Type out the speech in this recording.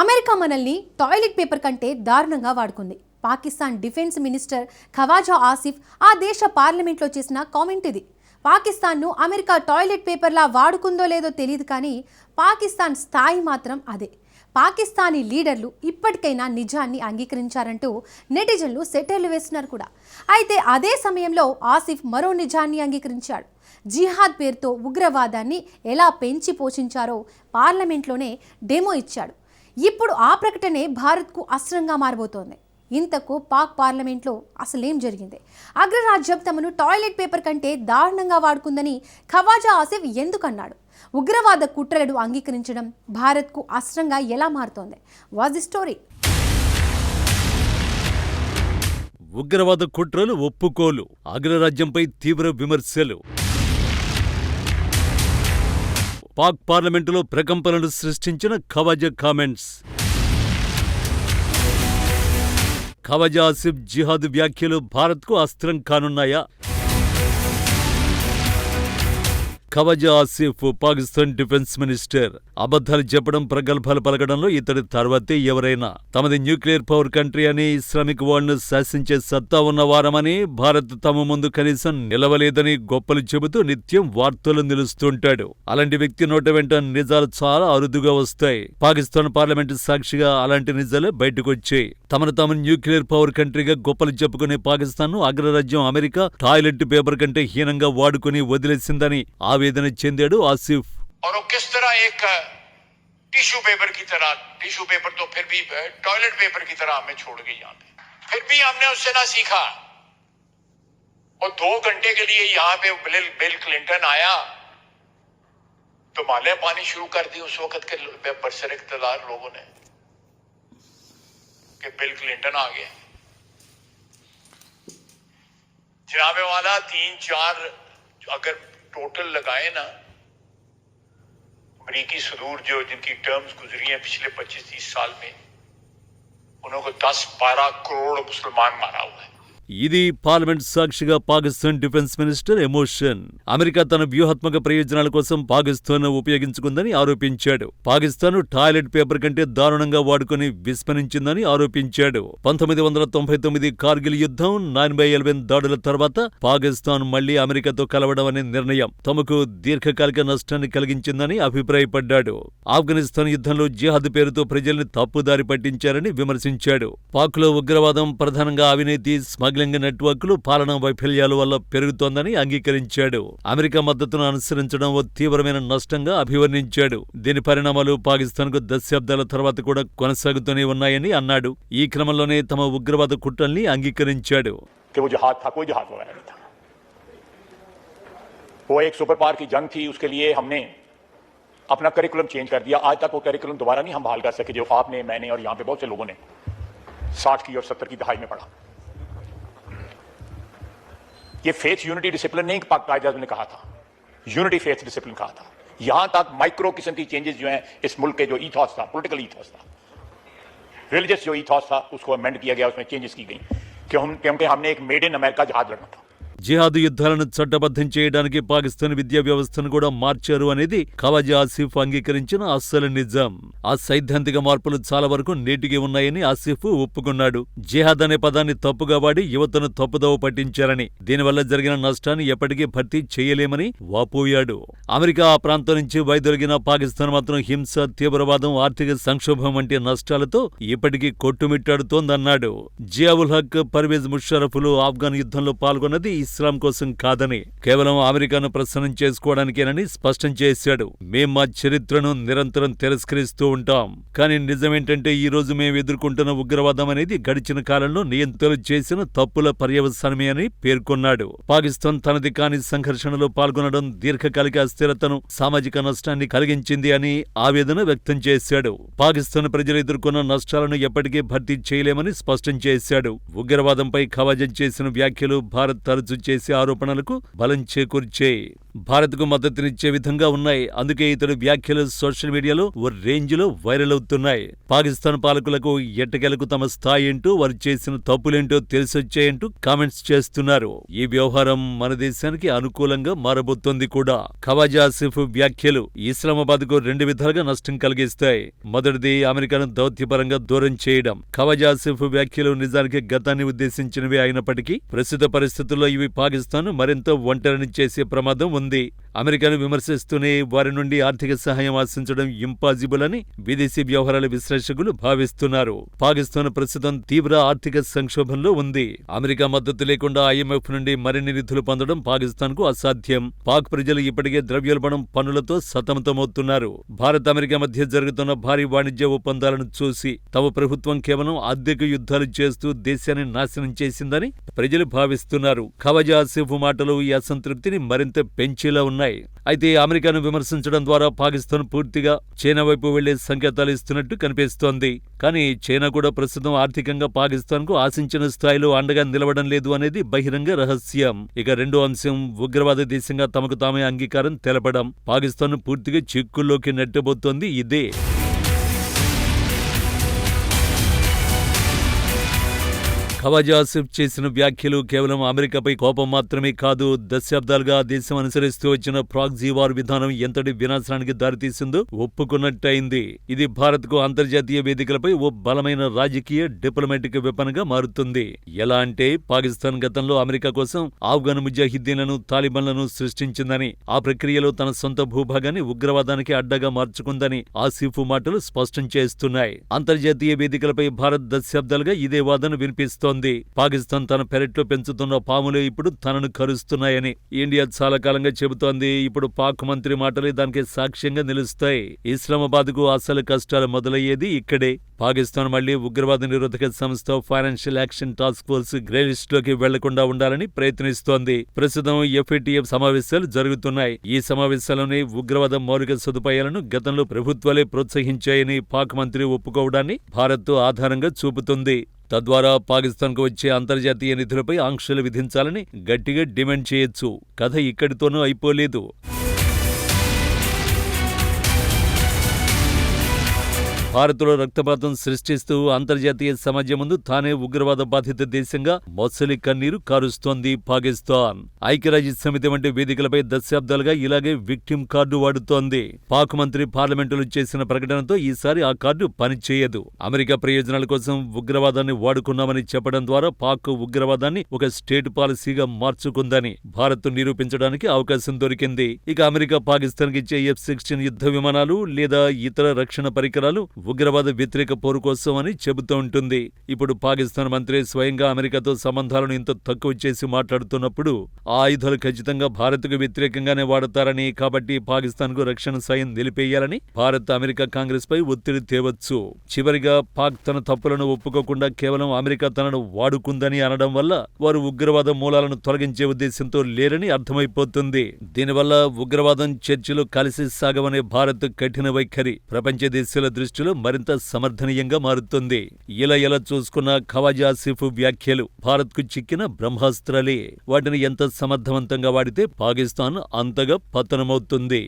America మనల్ని toilet paper కంటే దారుణంగా వాడుకుంది. పాకిస్తాన్ డిఫెన్స్ మినిస్టర్ ఖవాజా ఆసిఫ్ ఆ దేశ పార్లమెంట్లో చేసిన కామెంట్ ఇది. పాకిస్తాన్ను అమెరికా టాయిలెట్ పేపర్లా వాడుకుందో లేదో తెలియదు కానీ పాకిస్తాన్ స్థాయి మాత్రం అదే. పాకిస్తానీ లీడర్లు ఇప్పటికైనా నిజాన్ని అంగీకరించారంటూ నెటిజన్లు సెటర్లు వేస్తున్నారు కూడా. అయితే అదే సమయంలో ఆసిఫ్ మరో నిజాన్ని అంగీకరించాడు. జిహాద్ పేరుతో ఉగ్రవాదాన్ని ఎలా పెంచి పోషించారో పార్లమెంట్లోనే డెమో ఇచ్చాడు. ఇప్పుడు ఆ ప్రకటనే భారత్కు అస్త్రంగా మారబోతోంది. ఇంతకు పాక్ పార్లమెంట్లో అసలేం జరిగింది? అగ్రరాజ్యం తమను టాయిలెట్ పేపర్ కంటే దారుణంగా వాడుకుందని ఖవాజా ఆసిఫ్ ఎందుకన్నాడు? ఉగ్రవాద కుట్రలను అంగీకరించడం భారత్కు అస్త్రంగా ఎలా మారుతోంది? Was the story. ఉగ్రవాద కుట్రలు ఒప్పుకోలు. అగ్రరాజ్యంపై తీవ్ర విమర్శలు. పాక్ పార్లమెంటులో ప్రకంపనలు సృష్టించిన ఖవాజా కామెంట్స్. ఖవాజా ఆసిఫ్ జిహాద్ వ్యాఖ్యలు భారత్కు అస్త్రం కానున్నాయా? Khawaja Asif Pakistan defence minister. అబద్ధాలు చెప్పడం ప్రగల్భాలు పలకడంలో ఇతడి తర్వాతే ఎవరైనా. తమది న్యూక్లియర్ పవర్ కంట్రీ అని ఇస్లామిక్ వరల్డ్ను శాసించే సత్తా ఉన్న వారమని భారత్ తమ ముందు కనీసం నిలవలేదని గొప్పలు చెబుతూ నిత్యం వార్తలు నిలుస్తుంటాడు. అలాంటి వ్యక్తి నోట వెంట నిజాలు చాలా అరుదుగా వస్తాయి. పాకిస్తాన్ పార్లమెంటు సాక్షిగా అలాంటి నిజాలే బయటకొచ్చాయి. తమను తాము న్యూక్లియర్ పవర్ కంట్రీగా గొప్పలు చెప్పుకునే పాకిస్తాన్ను అగ్రరాజ్యం అమెరికా టాయిలెట్ పేపర్ కంటే హీనంగా వాడుకుని వదిలేసిందని ఆవి ఆవేదన చెందాడు ఆసిఫ్. ٹیشو پیپر کی طرح ٹیشو پیپر تو پھر بھی ٹوائلٹ پیپر کی طرح ہمیں چھوڑ گئی یہاں پہ۔ پھر بھی ہم نے اس سے نہ سیکھا۔ اور دو گھنٹے کے لیے یہاں پہ بل, کلنٹن آیا۔ تو مالیا پانی شروع کر دی اس وقت کے برسر اقتدار لوگوں نے کہ بل کلنٹن آ گیا جناب والا تین چار اگر ٹوٹل لگائے نا، امریکی صدور جو جن کی ٹرمز گزری ہیں پچھلے پچیس تیس سال میں، انہوں کو دس بارہ کروڑ مسلمان مارا ہوا ہے۔ ఇది పార్లమెంట్ సాక్షిగా Pakistan defence minister emotion. America తన వ్యూహాత్మక ప్రయోజనాల కోసం పాకిస్తాన్ ఉపయోగించుకుందని ఆరోపించాడు. పాకిస్తాన్ టాయిలెట్ పేపర్ కంటే దారుణంగా వాడుకుని విస్మరించిందని ఆరోపించాడు. పంతొమ్మిది వందల తొంభై తొమ్మిది కార్గిల్ యుద్ధం నైన్ బై ఎలెవెన్ దాడుల తర్వాత పాకిస్తాన్ మళ్ళీ అమెరికాతో కలవడం అనే నిర్ణయం తమకు దీర్ఘకాలిక నష్టాన్ని కలిగించిందని అభిప్రాయపడ్డాడు. ఆఫ్ఘనిస్తాన్ యుద్ధంలో జిహాద్ పేరుతో ప్రజల్ని తప్పుదారి పట్టించారని విమర్శించాడు. పాక్లో ఉగ్రవాదం ప్రధానంగా అవినీతి స్మగ్లింగ్ నెట్వర్క్లు పాలనా వైఫల్యాల వల్ల పెరుగుతోందని అంగీకరించాడు అమెరికా మద్దతును అనుసరించడం ఓ తీవ్రమైన నష్టంగా అభివర్ణించాడు దీని పరిణామాలు పాకిస్తాన్కు దశాబ్దాల తర్వాత కూడా కొనసాగుతూనే ఉన్నాయని అన్నాడు ఈ క్రమంలోనే తమ ఉగ్రవాద కుట్రల్ని అంగీకరించాడు कि वो जहाज था कोई जहाज वगैरह नहीं था वो एक सुपर पावर की जंग थी उसके लिए हमने अपना करिकुलम चेंज कर दिया आज तक वो करिकुलम दोबारा नहीं हम बहाल कर सके जो आपने मैंने और यहाँ पे बहुत से लोगों ने साठ की और सत्तर की दहाई में पढ़ा یہ فیتھ یونٹی ڈسپلن نہیں پاک نے کہا تھا۔ یونٹی فیتھ ڈسپلن کہا تھا۔ یہاں تک مائکرو قسم کی چینجز جو ہیں، اس ملک کے جو ایتھوس تھا پولیٹیکل ایتھوس تھا ریلیجس جو ایتھوس تھا، اس کو امینڈ کیا گیا، اس میں چینجز کی گئی کیونکہ ہم نے ایک میڈ ان امریکہ جہاد لڑنا تھا۔ జిహాద్ యుద్ధాలను చట్టబద్ధం చేయడానికి పాకిస్తాన్ విద్యా వ్యవస్థను కూడా మార్చారు అనేది ఖవాజా ఆసిఫ్ అంగీకరించిన అస్సలు నిజం. ఆ సైద్ధాంతిక మార్పులు చాలా వరకు నేటికి ఉన్నాయని ఆసిఫ్ ఒప్పుకున్నాడు. జిహాద్ అనే పదాన్ని తప్పుగా వాడి యువతను తప్పుదోవ పట్టించారని దీనివల్ల జరిగిన నష్టాన్ని ఎప్పటికీ భర్తీ చేయలేమని వాపోయాడు. అమెరికా ఆ ప్రాంతం నుంచి వైదొలిగిన పాకిస్తాన్ మాత్రం హింస తీవ్రవాదం ఆర్థిక సంక్షోభం వంటి నష్టాలతో ఇప్పటికీ కొట్టుమిట్టాడుతోందన్నాడు. జియావుల్ హక్ పర్వేజ్ ముషరఫ్లు ఆఫ్ఘన్ యుద్ధంలో పాల్గొన్నది ఇస్లాం కోసం కాదని కేవలం అమెరికాను ప్రసన్నం చేసుకోవడానికేనని స్పష్టం చేశాడు. మేం మా చరిత్రను నిరంతరం తిరస్కరిస్తూ ఉంటాం. కానీ నిజమేంటంటే ఈ రోజు మేము ఎదుర్కొంటున్న ఉగ్రవాదం అనేది గడిచిన కాలంలో నియంత్రణ చేసిన తప్పుల పర్యవసానమే అని పేర్కొన్నాడు. పాకిస్తాన్ తనది కాని సంఘర్షణలో పాల్గొనడం దీర్ఘకాలిక అస్థిరతను సామాజిక నష్టాన్ని కలిగించింది అని ఆవేదన వ్యక్తం చేశాడు. పాకిస్తాన్ ప్రజలు ఎదుర్కొన్న నష్టాలను ఎప్పటికీ భర్తీ చేయలేమని స్పష్టం చేశాడు. ఉగ్రవాదంపై ఖవాజం చేసిన వ్యాఖ్యలు భారత్ తరచు చేసే ఆరోపణలకు బలం చేకూర్చే భారత్కు మద్దతునిచ్చే విధంగా ఉన్నాయి. అందుకే ఇతడు వ్యాఖ్యలు సోషల్ మీడియాలో ఓ రేంజ్లో వైరల్ అవుతున్నాయి. పాకిస్తాన్ పాలకులకు ఎట్టకెలకు తమ స్థాయి ఏంటో వారు చేసిన తప్పులేంటో తెలిసొచ్చాయంటూ కామెంట్స్ చేస్తున్నారు. ఈ వ్యవహారం మన దేశానికి అనుకూలంగా మారబోతోంది కూడా. ఖవాజా ఆసిఫ్ వ్యాఖ్యలు ఇస్లామాబాద్కు రెండు విధాలుగా నష్టం కలిగిస్తాయి. మొదటిది అమెరికాను దౌత్యపరంగా దూరం చేయడం. ఖవాజా ఆసిఫ్ వ్యాఖ్యలు నిజానికి గతాన్ని ఉద్దేశించినవి అయినప్పటికీ ప్రస్తుత పరిస్థితుల్లో ఇవి పాకిస్తాన్ మరింత ఒంటరిని చేసే ప్రమాదం ఉంది. అమెరికాను విమర్శిస్తూనే వారి నుండి ఆర్థిక సహాయం ఆశించడం ఇంపాసిబుల్ అని విదేశీ వ్యవహారాల విశ్లేషకులు భావిస్తున్నారు. పాకిస్తాన్ ప్రస్తుతం తీవ్ర ఆర్థిక సంక్షోభంలో ఉంది. అమెరికా మద్దతు లేకుండా ఐఎంఎఫ్ నుండి మరిన్ని నిధులు పొందడం పాకిస్తాన్కు అసాధ్యం. పాక్ ప్రజలు ఇప్పటికే ద్రవ్యోల్బణం పనులతో సతమతమవుతున్నారు. భారత్ అమెరికా మధ్య జరుగుతున్న భారీ వాణిజ్య ఒప్పందాలను చూసి తమ ప్రభుత్వం కేవలం ఆర్థిక యుద్ధాలు చేస్తూ దేశాన్ని నాశనం చేసిందని ప్రజలు భావిస్తున్నారు. ఖవజా ఆసిఫ్ మాటలు ఈ అసంతృప్తిని మరింత పెంచేలా ఉన్నాయి. అయితే అమెరికాను విమర్శించడం ద్వారా పాకిస్తాన్ పూర్తిగా చైనా వైపు వెళ్ళే సంకేతాలు ఇస్తున్నట్టు కనిపిస్తోంది. కానీ చైనా కూడా ప్రస్తుతం ఆర్థికంగా పాకిస్తాన్కు ఆశించిన స్థాయిలో అండగా నిలవడం లేదు అనేది బహిరంగ రహస్యం. ఇక రెండో అంశం ఉగ్రవాద దేశంగా తమకు తామే అంగీకారం తెలపడం. పాకిస్తాన్ పూర్తిగా చిక్కుల్లోకి నెట్టబోతోంది ఇదే. ఖవాజాసిఫ్ చేసిన వ్యాఖ్యలు కేవలం అమెరికాపై కోపం మాత్రమే కాదు దశాబ్దాలుగా దేశం అనుసరిస్తూ వచ్చిన ప్రాక్సీ వార్ విధానం ఎంతటి వినాశనానికి దారితీసిందో ఒప్పుకున్నట్టయింది. ఇది భారత్కు అంతర్జాతీయ వేదికలపై ఓ బలమైన రాజకీయ డిప్లొమాటిక్ విపణగా మారుతుంది. ఎలా అంటే పాకిస్తాన్ గతంలో అమెరికా కోసం ఆఫ్ఘన్ ముజాహిద్దీన్లను తాలిబాన్లను సృష్టించిందని ఆ ప్రక్రియలో తన సొంత భూభాగాన్ని ఉగ్రవాదానికి అడ్డగా మార్చుకుందని ఆసిఫ్ మాటలు స్పష్టం చేస్తున్నాయి. అంతర్జాతీయ వేదికలపై భారత్ దశాబ్దాలుగా ఇదే వాదన వినిపిస్తోంది. పాకిస్తాన్ తన పెరట్లో పెంచుతున్న పాములు ఇప్పుడు తనను కరుస్తున్నాయని ఇండియా చాలా కాలంగా చెబుతోంది. ఇప్పుడు పాక్ మంత్రి మాటలే దానికి సాక్ష్యంగా నిలుస్తాయి. ఇస్లామాబాద్కు అసలు కష్టాలు మొదలయ్యేది ఇక్కడే. పాకిస్తాన్ మళ్ళీ ఉగ్రవాద నిరోధక సంస్థ financial action task force grey లిస్టులోకి వెళ్ళకుండా ఉండాలని ప్రయత్నిస్తోంది. ప్రస్తుతం ఎఫ్ఏటీఎఫ్ సమావేశాలు జరుగుతున్నాయి. ఈ సమావేశాలని ఉగ్రవాద మౌలిక సదుపాయాలను గతంలో ప్రభుత్వాలే ప్రోత్సహించాయని పాక్ మంత్రి ఒప్పుకోవడాన్ని భారత్ ఆధారంగా చూపుతుంది. తద్వారా పాకిస్తాన్కు వచ్చే అంతర్జాతీయ నిధులపై ఆంక్షలు విధించాలని గట్టిగా డిమాండ్ చేయొచ్చు. కథ ఇక్కడితోనూ అయిపోలేదు. భారత్లో రక్తపాతం సృష్టిస్తూ అంతర్జాతీయ సమాజం ముందు తానే ఉగ్రవాద బాధిత దేశంగా మొసలి కన్నీరు కారుస్తోంది పాకిస్తాన్. ఐక్యరాజ్య సమితి వంటి వేదికలపై దశాబ్దాలుగా ఇలాగే విక్టిమ్ కార్డు వాడుతోంది. పాక్ మంత్రి పార్లమెంటులో చేసిన ప్రకటనతో ఈసారి ఆ కార్డు పనిచేయదు. అమెరికా ప్రయోజనాల కోసం ఉగ్రవాదాన్ని వాడుకున్నామని చెప్పడం ద్వారా పాక్ ఉగ్రవాదాన్ని ఒక స్టేట్ పాలసీగా మార్చుకుందని భారత్ నిరూపించడానికి అవకాశం దొరికింది. ఇక అమెరికా పాకిస్తాన్కి ఇచ్చే ఎఫ్ సిక్స్టీన్ యుద్ధ విమానాలు లేదా ఇతర రక్షణ పరికరాలు ఉగ్రవాద వ్యతిరేక పోరు కోసం అని చెబుతూ ఉంటుంది. ఇప్పుడు పాకిస్తాన్ మంత్రి స్వయంగా అమెరికాతో సంబంధాలను ఇంత తక్కువ చేసి మాట్లాడుతున్నప్పుడు ఆయుధాలు ఖచ్చితంగా భారత్కు వ్యతిరేకంగానే వాడతారని కాబట్టి పాకిస్తాన్కు రక్షణ సాయం నిలిపేయాలని భారత్ అమెరికా కాంగ్రెస్ పై ఒత్తిడి తేవచ్చు. చివరిగా పాక్ తన తప్పులను ఒప్పుకోకుండా కేవలం అమెరికా తనను వాడుకుందని అనడం వల్ల వారు ఉగ్రవాద మూలాలను తొలగించే ఉద్దేశంతో లేరని అర్థమైపోతుంది. దీనివల్ల ఉగ్రవాదం చర్చలు కలిసి సాగమనే భారత్ కఠిన వైఖరి. ప్రపంచ దేశాల దృష్టిలో మరింత సమర్థనీయంగా మారుతుంది. ఇలా ఎలా చూసుకున్న ఖవాజా ఆసిఫ్ వ్యాఖ్యలు భారత్కు చిక్కిన బ్రహ్మాస్త్రాలే. వాటిని ఎంత సమర్థవంతంగా వాడితే పాకిస్తాన్ అంతగా పతనమవుతుంది.